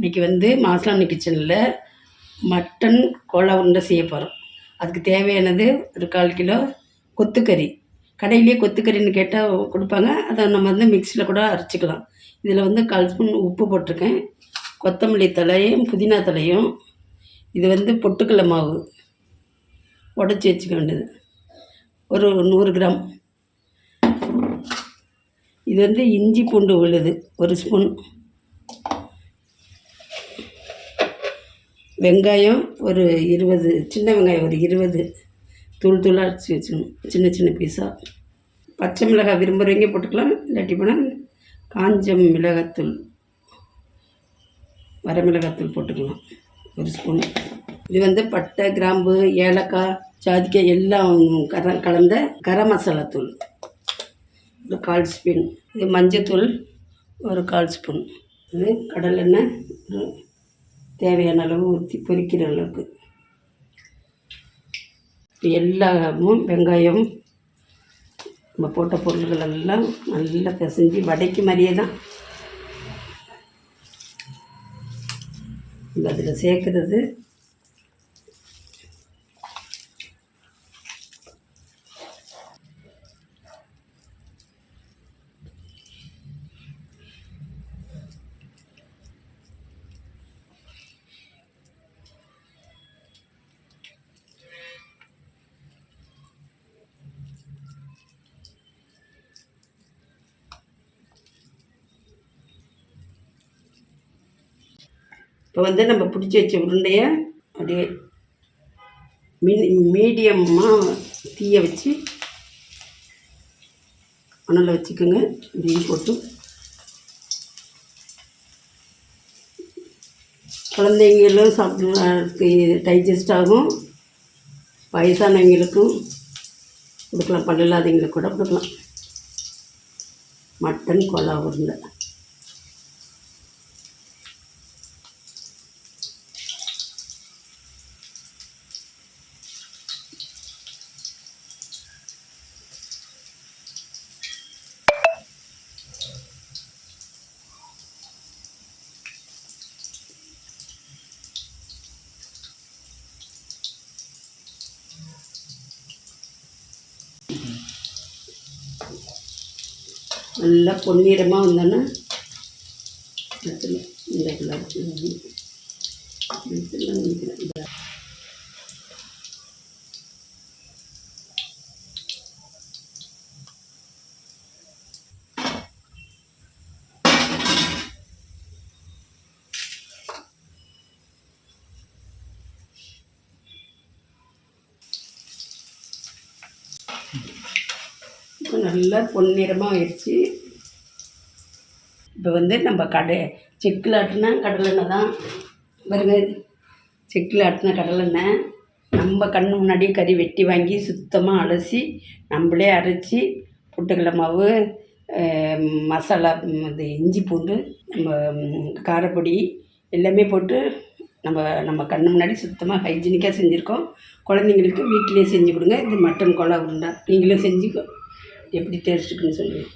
இன்றைக்கி வந்து மாசாணி கிச்சனில் மட்டன் கோலா உருண்டை செய்ய போகிறோம் அதுக்கு தேவையானது ஒரு கால் கிலோ கொத்துக்கறி. கடையிலேயே கொத்துக்கறின்னு கேட்டால் கொடுப்பாங்க. அதை நம்ம வந்து மிக்சியில் கூட அரைச்சிக்கலாம். இதில் வந்து கால் ஸ்பூன் உப்பு போட்டிருக்கேன். கொத்தமல்லி தலையும் புதினா தலையும். இது வந்து பொட்டுக்கடல மாவு. உடச்சி வச்சுக்க வேண்டியது. ஒரு நூறு கிராம். இது வந்து இஞ்சி பூண்டு விழுது. ஒரு ஸ்பூன். வெங்காயம் ஒரு இருபது சின்ன வெங்காயம் ஒரு இருபது. தூள் தூளாக அரைச்சி வச்சுக்கணும். சின்ன சின்ன பீஸாக பச்சை மிளகாய் விரும்புகிறவங்க போட்டுக்கலாம். இல்லாட்டி போனால் காஞ்ச மிளகாத்தூள் வரமிளகாத்தூள் போட்டுக்கலாம். ஒரு ஸ்பூன் இது வந்து பட்டை கிராம்பு ஏலக்காய் ஜாதிக்காய் எல்லாம் கர கலந்த கரம் மசாலா தூள். ஒரு கால் ஸ்பூன் இது மஞ்சத்தூள் ஒரு கால் ஸ்பூன் இது கடலெண்ணெய் ஒரு தேவையான அளவு ஊற்றி பொரிக்கிற அளவுக்கு. எல்லாமும் வெங்காயம் நம்ம போட்ட பொருள்கள் எல்லாம் நல்லா பிசைஞ்சு வடைக்கு மாதிரியே தான். அதில் சேர்க்குறது இப்போ வந்து நம்ம பிடிச்சி வச்ச உருண்டையை அப்படியே மீ மீடியமாக தீயை வச்சு மணலில் வச்சுக்கோங்க. இதையும் போட்டு. குழந்தைங்களும் சாப்பிட்டு டைஜஸ்ட் ஆகும். வயசானவங்களுக்கும் கொடுக்கலாம். பல்லில்லாதவங்களுக்கு கூட கொடுக்கலாம். மட்டன் கொலா உருண்டை. நல்லா பொன்னிறமாக வந்தோன்னா எடுத்துடலாம் இந்த கலர். நல்லா பொன்னிறமாக ஆயிடுச்சு. இப்போ வந்து நம்ம கடை செக்கில் ஆட்டினா கடலெண்ணெய் தான். பாருங்க செக்கில் ஆட்டின கடலெண்ணெய் நம்ம கண் முன்னாடியே கறி வெட்டி வாங்கி சுத்தமாக அலசி நம்மளே அரைச்சி பொட்டுக்கடலை மாவு மசாலா இது இஞ்சி பூண்டு நம்ம காரப்பொடி எல்லாமே போட்டு நம்ம நம்ம கண்ணு முன்னாடி சுத்தமாக ஹைஜீனிக்காக செஞ்சுருக்கோம். குழந்தைங்களுக்கு வீட்டிலே செஞ்சு கொடுங்க. இது மட்டன் குழா உருண்டா நீங்களும் செஞ்சு எப்படி டேஸ்ட்டுக்குன்னு சொல்லுங்கள்